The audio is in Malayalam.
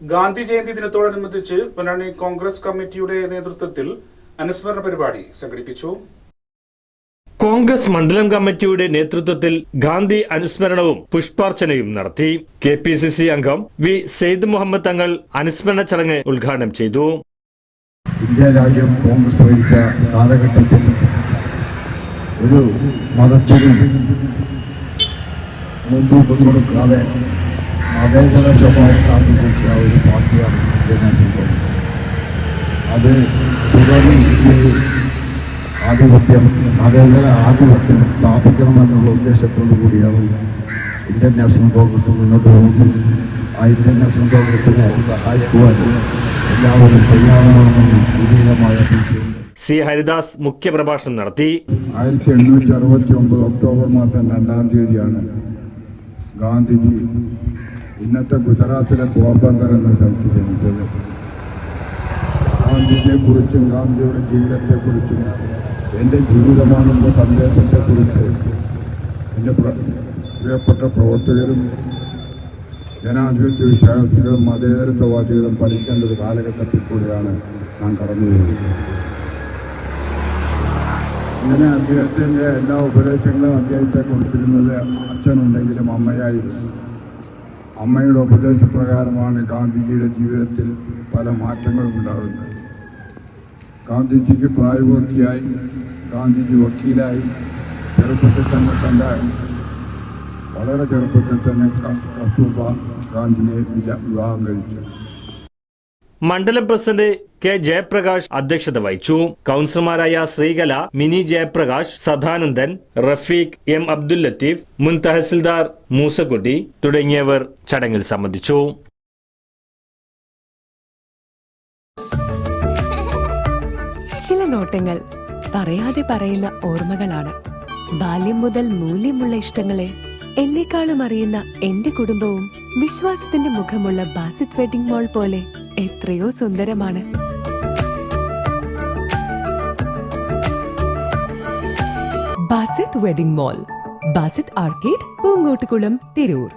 ഗാന്ധി ജയന്തി ദിനത്തോടനുബന്ധിച്ച് പൊന്നാനി കോൺഗ്രസ് കമ്മിറ്റിയുടെ നേതൃത്വത്തിൽ അനുസ്മരണ പരിപാടി സംഘടിപ്പിച്ചു. കോൺഗ്രസ് മണ്ഡലം കമ്മിറ്റിയുടെ നേതൃത്വത്തിൽ ഗാന്ധി അനുസ്മരണവും പുഷ്പാർച്ചനയും നടത്തി. കെ പി സി സി അംഗം വി സെയ്ദ് മുഹമ്മദ് തങ്ങൾ അനുസ്മരണ ചടങ്ങ് ഉദ്ഘാടനം ചെയ്തു. ഇന്ത്യ രാജ്യം കോൺഗ്രസ് ഭരിച്ച കാലഘട്ടത്തിൽ ഒരു മതത്തിനും മുൻതൂക്കം കൊടുക്കാതെ അത് ആധിപത്യം മതേതര ആധിപത്യം സ്ഥാപിക്കണമെന്നുള്ള ഉദ്ദേശത്തോടു കൂടിയാണ് ഇന്ത്യൻ നാഷണൽ കോൺഗ്രസ് മുന്നോട്ട് പോകുന്നത് ആ ഇന്ത്യൻ നാഷണൽ കോൺഗ്രസിനെ സഹായിക്കുവാൻ എല്ലാവരും സി ഹരിദാസ് മുഖ്യപ്രഭാഷണം നടത്തി. ആയിരത്തി എണ്ണൂറ്റി അറുപത്തി ഒമ്പത് ഒക്ടോബർ മാസം രണ്ടാം തീയതിയാണ് ഗാന്ധിജി ഇന്നത്തെ ഗുജറാത്തിലെ പോർബന്ദർ എന്ന സ്ഥലത്ത് ജനിച്ചത്. ഗാന്ധിയെക്കുറിച്ചും ഗാന്ധിയുടെ ജീവിതത്തെക്കുറിച്ചും എന്റെ ജീവിതമാണെന്ന സന്ദേശത്തെക്കുറിച്ച് എന്റെ പ്ര- പ്രിയപ്പെട്ട പ്രവർത്തകരും ജനാധിപത്യ വിശ്വാസികളും മതേതരത്വവാദികളും പഠിക്കേണ്ട ഒരു കാലഘട്ടത്തിൽ കൂടിയാണ് ഞാൻ കടന്നു പോകുന്നത് ഇങ്ങനെ അദ്ദേഹത്തിന്റെ എല്ലാ ഉപദേശങ്ങളും അദ്ദേഹത്തെ കൊടുത്തിരുന്നത് അച്ഛനുണ്ടെങ്കിലും അമ്മയായിരുന്നു. അമ്മയുടെ ഉപദേശപ്രകാരമാണ് ഗാന്ധിജിയുടെ ജീവിതത്തിൽ പല മാറ്റങ്ങളും ഉണ്ടാകുന്നത്. ഗാന്ധിജിക്ക് പ്രായപൂർത്തിയായി ഗാന്ധിജി വക്കീലായി ചെറുപ്പത്തിൽ തന്നെ തന്റെ വളരെ ചെറുപ്പത്തിൽ തന്നെ കസ്തൂർബ ഗാന്ധിയെ വിവാഹം കഴിച്ചു മണ്ഡലം പ്രസിഡന്റ് കെ ജയപ്രകാശ് അധ്യക്ഷത വഹിച്ചു. കൗൺസിലർമാരായ ശ്രീകല മിനി ജയപ്രകാശ് സദാനന്ദൻ റഫീഖ് എം അബ്ദുൽ ലത്തീഫ് മുൻ തഹസിൽദാർ മൂസക്കുട്ടി തുടങ്ങിയവർ ചടങ്ങിൽ സംബന്ധിച്ചു. ചില നോട്ടങ്ങൾ പറയാതെ പറയുന്ന ഓർമ്മകളാണ്. ബാല്യം മുതൽ മൂല്യമുള്ള ഇഷ്ടങ്ങളെ എന്നെക്കാളും അറിയുന്ന എന്റെ കുടുംബവും വിശ്വാസത്തിന്റെ മുഖമുള്ള ബാസിത് വെഡിംഗ് മോൾ പോലെ എത്രയോ സുന്ദരമാണ്. Basith wedding mall Basith arcade Poongottukulam Tirur.